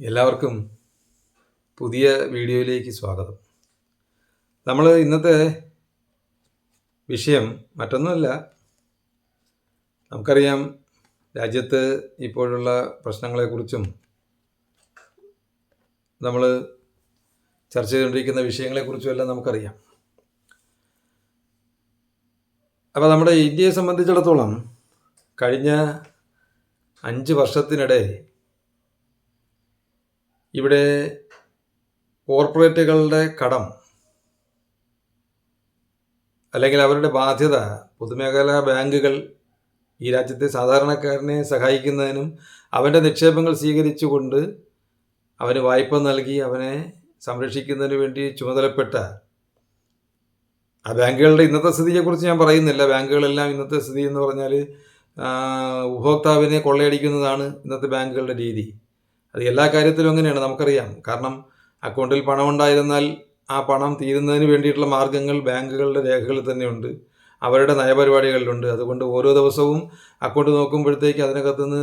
എല്ലാവർക്കും പുതിയ വീഡിയോയിലേക്ക് സ്വാഗതം. നമ്മൾ ഇന്നത്തെ വിഷയം മറ്റൊന്നുമല്ല. നമുക്കറിയാം രാജ്യത്ത് ഇപ്പോഴുള്ള പ്രശ്നങ്ങളെക്കുറിച്ചും നമ്മൾ ചർച്ച ചെയ്തുകൊണ്ടിരിക്കുന്ന വിഷയങ്ങളെക്കുറിച്ചും എല്ലാം നമുക്കറിയാം. അപ്പോൾ നമ്മുടെ ഇന്ത്യയെ സംബന്ധിച്ചിടത്തോളം കഴിഞ്ഞ അഞ്ച് വർഷത്തിനിടെ ഇവിടെ കോർപ്പറേറ്റുകളുടെ കടം അല്ലെങ്കിൽ അവരുടെ ബാധ്യത പൊതുമേഖലാ ബാങ്കുകൾ ഈ രാജ്യത്തെ സാധാരണക്കാരനെ സഹായിക്കുന്നതിനും അവന്റെ നിക്ഷേപങ്ങൾ സ്വീകരിച്ചുകൊണ്ട് അവന് വായ്പ നൽകി അവനെ സംരക്ഷിക്കുന്നതിന് വേണ്ടി ചുമതലപ്പെട്ട ആ ബാങ്കുകളുടെ ഇന്നത്തെ സ്ഥിതിയെക്കുറിച്ച് ഞാൻ പറയുന്നില്ല. ബാങ്കുകളെല്ലാം ഇന്നത്തെ സ്ഥിതി എന്ന് പറഞ്ഞാൽ ഉപഭോക്താവിനെ കൊള്ളയടിക്കുന്നതാണ് ഇന്നത്തെ ബാങ്കുകളുടെ രീതി. അത് എല്ലാ കാര്യത്തിലും അങ്ങനെയാണ് നമുക്കറിയാം. കാരണം അക്കൗണ്ടിൽ പണം ഉണ്ടായിരുന്നാൽ ആ പണം തീരുന്നതിന് വേണ്ടിയിട്ടുള്ള മാർഗങ്ങൾ ബാങ്കുകളുടെ രേഖകളിൽ തന്നെയുണ്ട്. അവരുടെ നയപരിപാടികളിലുണ്ട്. അതുകൊണ്ട് ഓരോ ദിവസവും അക്കൗണ്ട് നോക്കുമ്പോഴത്തേക്ക് അതിനകത്ത് നിന്ന്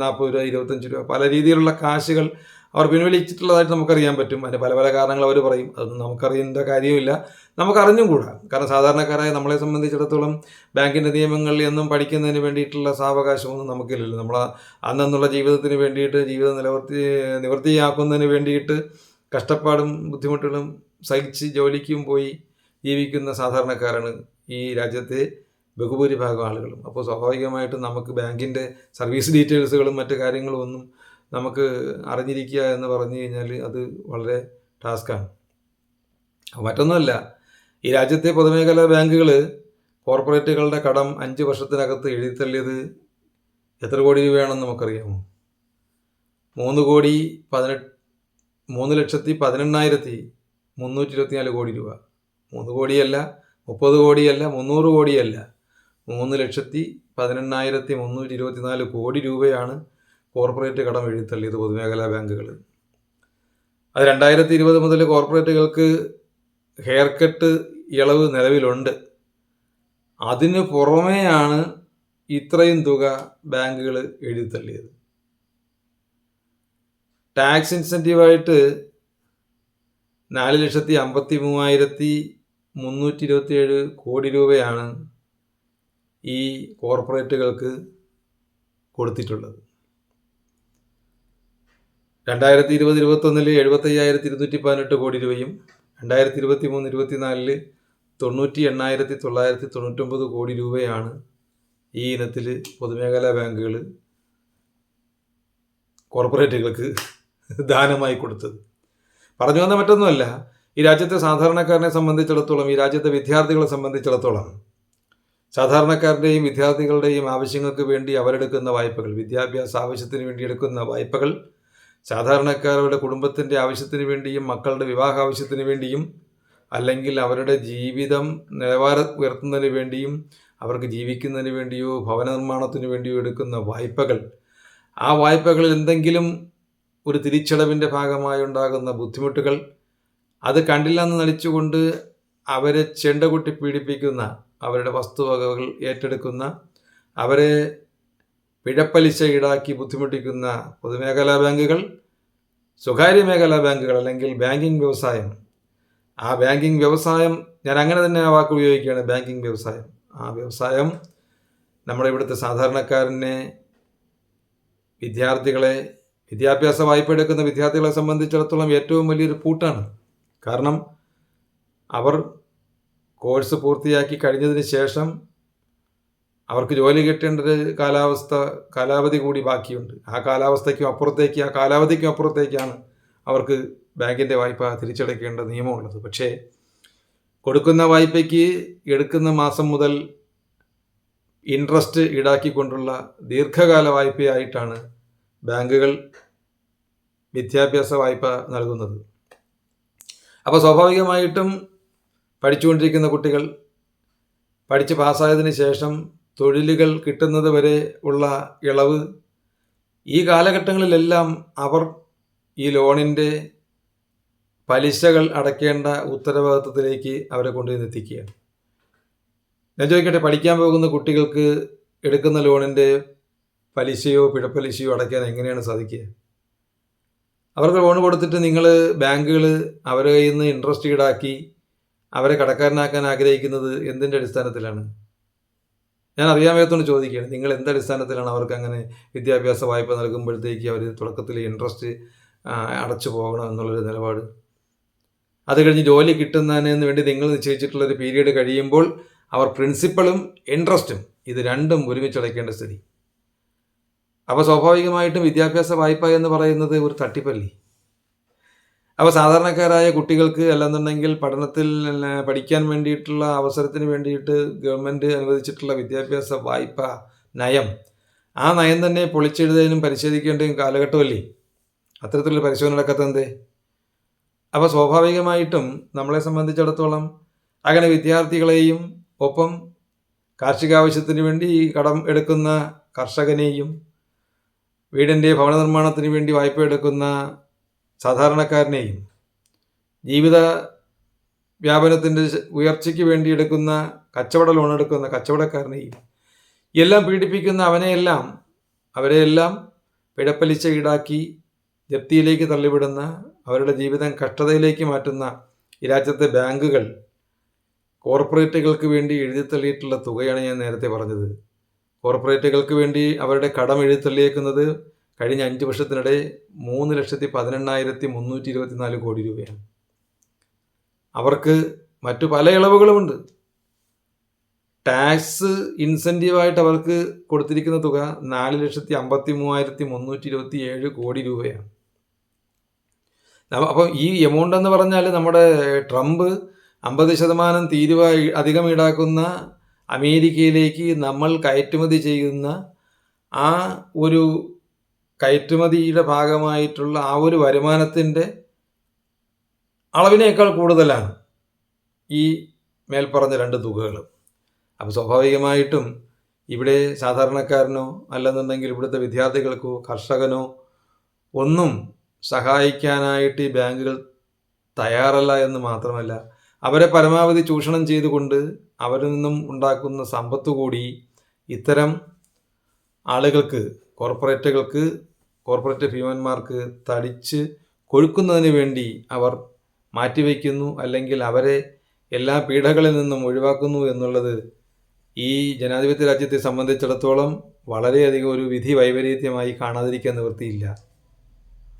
നാൽപ്പത് രൂപ ഇരുപത്തഞ്ച് രൂപ പല രീതിയിലുള്ള കാശുകൾ അവർ പിൻവലിച്ചിട്ടുള്ളതായിട്ട് നമുക്കറിയാൻ പറ്റും. അതിന് പല പല കാരണങ്ങൾ അവർ പറയും. അതൊന്നും നമുക്കറിയേണ്ട കാര്യമില്ല. നമുക്കറിഞ്ഞും കൂടാ. കാരണം സാധാരണക്കാരായ നമ്മളെ സംബന്ധിച്ചിടത്തോളം ബാങ്കിന്റെ നിയമങ്ങൾ എന്നും പഠിക്കുന്നതിന് വേണ്ടിയിട്ടുള്ള സാവകാശമൊന്നും നമുക്കില്ലല്ലോ. നമ്മൾ അന്നുള്ള ജീവിതത്തിന് വേണ്ടിയിട്ട് ജീവിതം നിലവർത്തി നിവൃത്തിയാക്കുന്നതിന് വേണ്ടിയിട്ട് കഷ്ടപ്പാടും ബുദ്ധിമുട്ടുകളും സഹിച്ച് ജോലിക്കും പോയി ജീവിക്കുന്ന സാധാരണക്കാരാണ് ഈ രാജ്യത്തെ ബഹുഭൂരിഭാഗം ആളുകളും. അപ്പോൾ സ്വാഭാവികമായിട്ടും നമുക്ക് ബാങ്കിന്റെ സർവീസ് ഡീറ്റെയിൽസുകളും മറ്റു കാര്യങ്ങളും ഒന്നും നമുക്ക് അറിഞ്ഞിരിക്കുക എന്ന് പറഞ്ഞു കഴിഞ്ഞാൽ അത് വളരെ ടാസ്ക്കാണ്. മറ്റൊന്നുമല്ല ഈ രാജ്യത്തെ പൊതുമേഖലാ ബാങ്കുകൾ കോർപ്പറേറ്റുകളുടെ കടം അഞ്ച് വർഷത്തിനകത്ത് എഴുതിത്തള്ളിയത് എത്ര കോടി രൂപയാണെന്ന് നമുക്കറിയാമോ? മൂന്ന് കോടി പതിനെട്ട് മൂന്ന് ലക്ഷത്തി പതിനെണ്ണായിരത്തി മുന്നൂറ്റി ഇരുപത്തിനാല് കോടി രൂപ. മൂന്ന് കോടിയല്ല മുപ്പത് കോടിയല്ല മുന്നൂറ് കോടിയല്ല. മൂന്ന് ലക്ഷത്തി പതിനെണ്ണായിരത്തി മുന്നൂറ്റി ഇരുപത്തിനാല് കോടി രൂപയാണ് കോർപ്പറേറ്റ് കടം എഴുതിത്തള്ളിയത് പൊതുമേഖലാ ബാങ്കുകൾ. അത് രണ്ടായിരത്തി ഇരുപത് മുതൽ കോർപ്പറേറ്റുകൾക്ക് ഹെയർ കട്ട് ഇളവ് നിലവിലുണ്ട്. അതിന് പുറമെയാണ് ഇത്രയും തുക ബാങ്കുകൾ എഴുതിത്തള്ളിയത് ടാക്സ് ഇൻസെന്റീവായിട്ട് നാല് ലക്ഷത്തി അമ്പത്തി മൂവായിരത്തി മുന്നൂറ്റി ഇരുപത്തിയേഴ് കോടി രൂപയാണ് ഈ കോർപ്പറേറ്റുകൾക്ക് കൊടുത്തിട്ടുള്ളത്. രണ്ടായിരത്തി ഇരുപത് ഇരുപത്തൊന്നിൽ എഴുപത്തയ്യായിരത്തി ഇരുന്നൂറ്റി പതിനെട്ട് കോടി രൂപയും രണ്ടായിരത്തി ഇരുപത്തി മൂന്ന് ഇരുപത്തിനാലിൽ തൊണ്ണൂറ്റി എണ്ണായിരത്തി തൊള്ളായിരത്തി തൊണ്ണൂറ്റൊമ്പത് കോടി രൂപയാണ് ഈ ഇനത്തിൽ പൊതുമേഖലാ ബാങ്കുകൾ കോർപ്പറേറ്റുകൾക്ക് ദാനമായി കൊടുത്തത്. പറഞ്ഞു വന്ന മറ്റൊന്നുമല്ല ഈ രാജ്യത്തെ സാധാരണക്കാരനെ സംബന്ധിച്ചിടത്തോളം ഈ രാജ്യത്തെ വിദ്യാർത്ഥികളെ സംബന്ധിച്ചിടത്തോളം സാധാരണക്കാരുടെയും വിദ്യാർത്ഥികളുടെയും ആവശ്യങ്ങൾക്ക് വേണ്ടി അവരെടുക്കുന്ന വായ്പകൾ വിദ്യാഭ്യാസ ആവശ്യത്തിന് വേണ്ടി എടുക്കുന്ന വായ്പകൾ സാധാരണക്കാരുടെ കുടുംബത്തിന്റെ ആവശ്യത്തിന് വേണ്ടിയും മക്കളുടെ വിവാഹ ആവശ്യത്തിന് വേണ്ടിയും അല്ലെങ്കിൽ അവരുടെ ജീവിതം നിലവാരം ഉയർത്തുന്നതിന് വേണ്ടിയും അവർക്ക് ജീവിക്കുന്നതിന് വേണ്ടിയോ ഭവന നിർമ്മാണത്തിന് വേണ്ടിയോ എടുക്കുന്ന വായ്പകൾ. ആ വായ്പകളിൽ എന്തെങ്കിലും ഒരു തിരിച്ചടവിന്റെ ഭാഗമായി ഉണ്ടാകുന്ന ബുദ്ധിമുട്ടുകൾ. അത് കണ്ടില്ലെന്ന് നടിച്ചുകൊണ്ട് അവരെ ചെണ്ടകുട്ടി പീഡിപ്പിക്കുന്ന അവരുടെ വസ്തുവകകൾ ഏറ്റെടുക്കുന്ന അവരെ പിഴപ്പലിശ ഈടാക്കി ബുദ്ധിമുട്ടിക്കുന്ന പൊതുമേഖലാ ബാങ്കുകൾ സ്വകാര്യ മേഖലാ ബാങ്കുകൾ അല്ലെങ്കിൽ ബാങ്കിങ് വ്യവസായം. ആ ബാങ്കിങ് വ്യവസായം ഞാൻ അങ്ങനെ തന്നെ ആ വാക്ക് ഉപയോഗിക്കുകയാണ് ബാങ്കിങ് വ്യവസായം. ആ വ്യവസായം നമ്മുടെ ഇവിടുത്തെ സാധാരണക്കാരനെ വിദ്യാർത്ഥികളെ വിദ്യാഭ്യാസ വായ്പ എടുക്കുന്ന വിദ്യാർത്ഥികളെ സംബന്ധിച്ചിടത്തോളം ഏറ്റവും വലിയൊരു പൂട്ടാണ്. കാരണം അവർ കോഴ്സ് പൂർത്തിയാക്കി കഴിഞ്ഞതിന് ശേഷം അവർക്ക് ജോലി കിട്ടേണ്ടത് കാലാവസ്ഥ കാലാവധി കൂടി ബാക്കിയുണ്ട്. ആ കാലാവസ്ഥയ്ക്കും അപ്പുറത്തേക്ക് ആ കാലാവധിക്കും അപ്പുറത്തേക്കാണ് അവർക്ക് ബാങ്കിന്റെ വായ്പ തിരിച്ചടയ്ക്കേണ്ട നിയമമുള്ളത്. പക്ഷേ കൊടുക്കുന്ന വായ്പയ്ക്ക് എടുക്കുന്ന മാസം മുതൽ ഇൻട്രസ്റ്റ് ഈടാക്കിക്കൊണ്ടുള്ള ദീർഘകാല വായ്പയായിട്ടാണ് ബാങ്കുകൾ വിദ്യാഭ്യാസ വായ്പ നൽകുന്നത്. അപ്പോൾ സ്വാഭാവികമായിട്ടും പഠിച്ചുകൊണ്ടിരിക്കുന്ന കുട്ടികൾ പഠിച്ച് പാസ്സായതിനു ശേഷം തൊഴിലുകൾ കിട്ടുന്നത് വരെ ഉള്ള ഇളവ്. ഈ കാലഘട്ടങ്ങളിലെല്ലാം അവർ ഈ ലോണിന്റെ പലിശകൾ അടയ്ക്കേണ്ട ഉത്തരവാദിത്വത്തിലേക്ക് അവരെ കൊണ്ടുവന്ന് എത്തിക്കുകയാണ് ഞാൻ ചോദിക്കട്ടെ പഠിക്കാൻ പോകുന്ന കുട്ടികൾക്ക് എടുക്കുന്ന ലോണിന്റെ പലിശയോ പിഴപ്പലിശയോ അടയ്ക്കാൻ എങ്ങനെയാണ് സാധിക്കുക? അവർക്ക് ലോൺ കൊടുത്തിട്ട് നിങ്ങൾ ബാങ്കുകൾ അവരെ കയ്യിൽ നിന്ന് ഇൻട്രസ്റ്റ് ഈടാക്കി അവരെ കടക്കാരനാക്കാൻ ആഗ്രഹിക്കുന്നത് എന്തിന്റെ അടിസ്ഥാനത്തിലാണ്? ഞാൻ അറിയാൻ വയ്യാത്തോണ്ട് ചോദിക്കുകയാണ് നിങ്ങൾ എന്ത് അടിസ്ഥാനത്തിലാണ് അവർക്ക് അങ്ങനെ വിദ്യാഭ്യാസ വായ്പ നൽകുമ്പോഴത്തേക്ക് അവർ തുടക്കത്തിൽ ഇൻട്രസ്റ്റ് അടച്ചു പോകണം എന്നുള്ളൊരു നിലപാട്? അത് കഴിഞ്ഞ് ജോലി കിട്ടുന്നതിന് വേണ്ടി നിങ്ങൾ നിശ്ചയിച്ചിട്ടുള്ള ഒരു പീരീഡ് കഴിയുമ്പോൾ അവർ പ്രിൻസിപ്പളും ഇൻട്രസ്റ്റും ഇത് രണ്ടും ഒരുമിച്ച് അടയ്ക്കേണ്ട സ്ഥിതി. അപ്പോൾ സ്വാഭാവികമായിട്ടും വിദ്യാഭ്യാസ വായ്പ എന്ന് പറയുന്നത് ഒരു തട്ടിപ്പല്ലേ? അപ്പോൾ സാധാരണക്കാരായ കുട്ടികൾക്ക് അല്ലെന്നുണ്ടെങ്കിൽ പഠനത്തിൽ പഠിക്കാൻ വേണ്ടിയിട്ടുള്ള അവസരത്തിന് വേണ്ടിയിട്ട് ഗവൺമെന്റ് അനുവദിച്ചിട്ടുള്ള വിദ്യാഭ്യാസ വായ്പ നയം. ആ നയം തന്നെ പൊളിച്ചെഴുതാനും പരിശോധിക്കേണ്ടതും കാലഘട്ടമല്ലേ? അത്തരത്തിലുള്ള പരിശോധന നടക്കാത്തത് അപ്പോൾ സ്വാഭാവികമായിട്ടും നമ്മളെ സംബന്ധിച്ചിടത്തോളം അങ്ങനെ വിദ്യാർത്ഥികളെയും ഒപ്പം കാർഷിക ആവശ്യത്തിന് വേണ്ടി കടം എടുക്കുന്ന കർഷകനെയും വീടിന്റെ ഭവന നിർമ്മാണത്തിന് വേണ്ടി വായ്പ എടുക്കുന്ന സാധാരണക്കാരനെയും ജീവിത വ്യാപനത്തിന്റെ ഉയർച്ചയ്ക്ക് വേണ്ടി എടുക്കുന്ന കച്ചവട ലോൺ എടുക്കുന്ന കച്ചവടക്കാരനെയും എല്ലാം പീഡിപ്പിക്കുന്ന അവനെയെല്ലാം അവരെയെല്ലാം പിഴപ്പലിച്ച ഈടാക്കി ജപ്തിയിലേക്ക് തള്ളിവിടുന്ന അവരുടെ ജീവിതം കഷ്ടതയിലേക്ക് മാറ്റുന്ന രാജ്യത്തെ ബാങ്കുകൾ കോർപ്പറേറ്റുകൾക്ക് വേണ്ടി എഴുതിത്തള്ളിയിട്ടുള്ള തുകയാണ് ഞാൻ നേരത്തെ പറഞ്ഞത്. കോർപ്പറേറ്റുകൾക്ക് വേണ്ടി അവരുടെ കടം എഴുതിത്തള്ളിയേക്കുന്നത് കഴിഞ്ഞ അഞ്ച് വർഷത്തിനിടെ മൂന്ന് ലക്ഷത്തി പതിനെണ്ണായിരത്തി മുന്നൂറ്റി ഇരുപത്തിനാല് കോടി രൂപയാണ്. അവർക്ക് മറ്റു പല ഇളവുകളുമുണ്ട്. ടാക്സ് ഇൻസെന്റീവായിട്ട് അവർക്ക് കൊടുത്തിരിക്കുന്ന തുക നാല് ലക്ഷത്തി അമ്പത്തി മൂവായിരത്തി മുന്നൂറ്റി ഇരുപത്തി ഏഴ് കോടി രൂപയാണ്. അപ്പം ഈ എമൗണ്ട് എന്ന് പറഞ്ഞാൽ നമ്മുടെ ട്രംപ് അമ്പത് ശതമാനം തീരുവ അധികം ഈടാക്കുന്ന അമേരിക്കയിലേക്ക് നമ്മൾ കയറ്റുമതി ചെയ്യുന്ന ആ ഒരു കയറ്റുമതിയുടെ ഭാഗമായിട്ടുള്ള ആ ഒരു വരുമാനത്തിന്റെ അളവിനേക്കാൾ കൂടുതലാണ് ഈ മേൽപ്പറഞ്ഞ രണ്ട് തുകകൾ. അപ്പോൾ സ്വാഭാവികമായിട്ടും ഇവിടെ സാധാരണക്കാരനോ അല്ലെന്നുണ്ടെങ്കിൽ ഇവിടുത്തെ വിദ്യാർത്ഥികൾക്കോ കർഷകനോ ഒന്നും സഹായിക്കാനായിട്ട് ഈ ബാങ്കുകൾ തയ്യാറല്ല എന്ന് മാത്രമല്ല അവരെ പരമാവധി ചൂഷണം ചെയ്തുകൊണ്ട് അവരിൽ നിന്നും ഉണ്ടാക്കുന്ന സമ്പത്ത് കൂടി ഇത്തരം ആളുകൾക്ക് കോർപ്പറേറ്റുകൾക്ക് കോർപ്പറേറ്റ് ഭീമന്മാർക്ക് തടിച്ച് കൊഴുക്കുന്നതിന് വേണ്ടി അവർ മാറ്റിവെക്കുന്നു അല്ലെങ്കിൽ അവരെ എല്ലാ പീഡകളിൽ നിന്നും ഒഴിവാക്കുന്നു എന്നുള്ളത് ഈ ജനാധിപത്യ രാജ്യത്തെ സംബന്ധിച്ചിടത്തോളം വളരെയധികം ഒരു വിധി വൈപരീത്യമായി കാണാതിരിക്കാൻ നിവൃത്തിയില്ല.